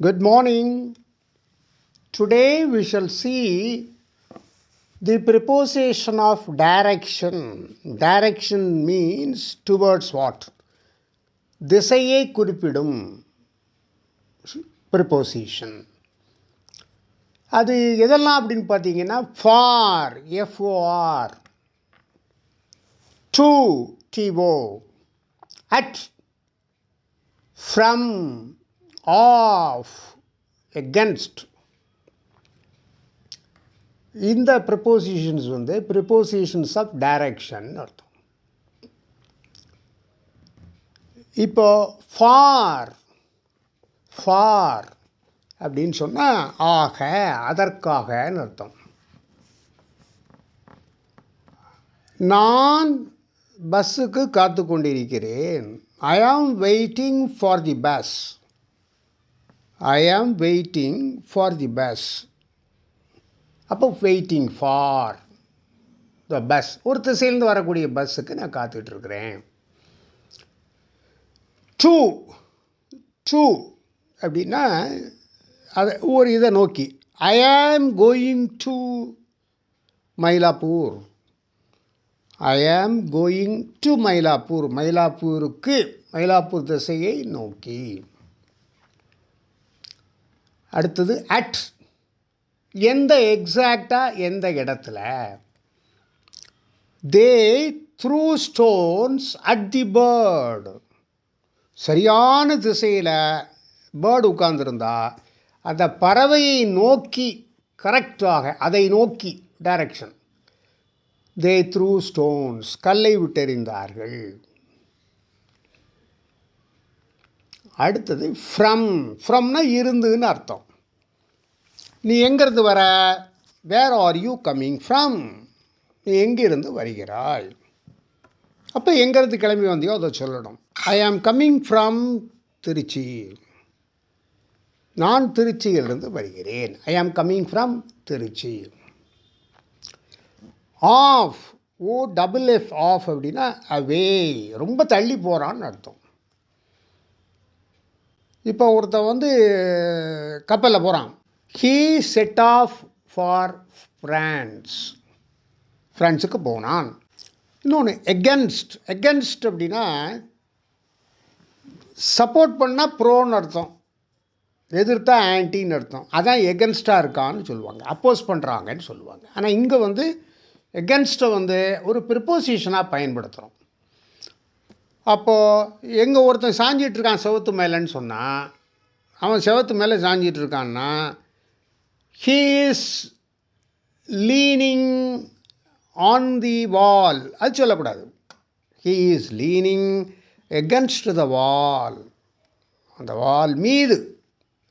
Good morning. Today we shall see the preposition of direction. Direction means towards what? திசையை குறிப்பிடும் preposition அது எதெல்லாம் அப்படின்னு பார்த்தீங்கன்னா for F O R to T O at from of against இந்த prepositions வந்து prepositions of direction அர்த்தம் இப்போ ஃபார் ஃபார் அப்படின்னு சொன்னால் ஆக அதற்காகன்னு அர்த்தம். நான் பஸ்ஸுக்கு காத்து கொண்டிருக்கிறேன் I am waiting for the bus I am waiting for the bus அப்போ வெயிட்டிங் ஃபார் த பஸ் ஒரு திசையிலேருந்து வரக்கூடிய பஸ்ஸுக்கு நான் காத்துட்ருக்குறேன் டூ டூ அப்படின்னா அதை ஒரு இதை நோக்கி. ஐ am going to Mylapore. I am going to Mylapore. மயிலாப்பூருக்கு Mylapore திசையை நோக்கி. அடுத்தது அட் எந்த எக்ஸாக்டாக எந்த இடத்துல? They threw stones at the bird சரியான திசையில் பேர்டு உட்கார்ந்துருந்தா அந்த பறவையை நோக்கி கரெக்டாக அதை நோக்கி டைரக்ஷன் தே த்ரூ ஸ்டோன்ஸ் கல்லை விட்டெறிந்தார்கள். அடுத்தது ஃப்ரம் ஃப்ரம்னா இருந்துன்னு அர்த்தம். நீ எங்கேருந்து வர? Where are you coming from நீ எங்கிருந்து வருகிறாய்? அப்போ எங்கேருந்து கிளம்பி வந்தியோ அதை சொல்லணும். ஐ ஆம் கம்மிங் ஃப்ரம் திருச்சி. நான் திருச்சியிலிருந்து வருகிறேன். I am coming from Trichy. Off O double F off அப்படின்னா அவே ரொம்ப தள்ளி போகிறான்னு அர்த்தம். இப்போ ஒருத்தன் வந்து கப்பலில் போகிறான் he set off for France ஃப்ரான்ஸுக்கு போனான். இன்னொன்று எகென்ஸ்ட் எகென்ஸ்ட் அப்படின்னா சப்போர்ட் பண்ணால் ப்ரோன்னு அர்த்தம். எதிர்த்தா ஆன்டின்னு அர்த்தம். அதான் எகென்ஸ்டாக இருக்கான்னு சொல்லுவாங்க. அப்போஸ் பண்ணுறாங்கன்னு சொல்லுவாங்க. ஆனால் இங்கே வந்து எகென்ஸ்ட்டை வந்து ஒரு ப்ரிப்போசிஷனாக பயன்படுத்துகிறோம் அப்போது எங்கே ஒருத்தன் சாஞ்சிகிட்டு இருக்கான் செவத்து மேலேன்னு சொன்னால் அவன் செவத்து மேலே சாஞ்சிகிட்டு இருக்கான்னா he is leaning on the wall அது சொல்லக்கூடாது. He is leaning against the wall அந்த வால் மீது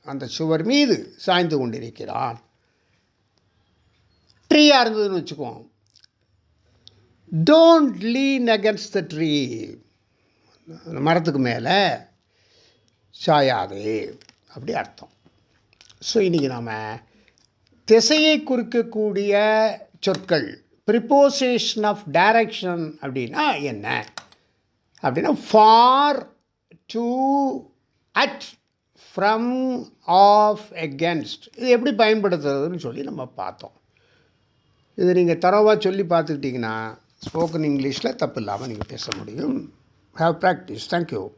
அந்த சுவர் மீது சாய்ந்து கொண்டிருக்கிறான். ட்ரீயாக இருந்ததுன்னு வச்சுக்குவோம் don't lean against the tree மரத்துக்கு மேலே சாயாது அப்படி அர்த்தம். ஸோ இன்றைக்கி நாம் திசையை குறிக்கக்கூடிய சொற்கள் ப்ரிப்போசேஷன் ஆஃப் டைரக்ஷன் அப்படின்னா என்ன? அப்படின்னா for to at from of against இது எப்படி பயன்படுத்துறதுன்னு சொல்லி நம்ம பார்த்தோம். இது நீங்கள் தரவாக சொல்லி பார்த்துக்கிட்டிங்கன்னா ஸ்போக்கன் இங்கிலீஷில் தப்பு இல்லாமல் நீங்கள் பேச முடியும். have practice. Thank you.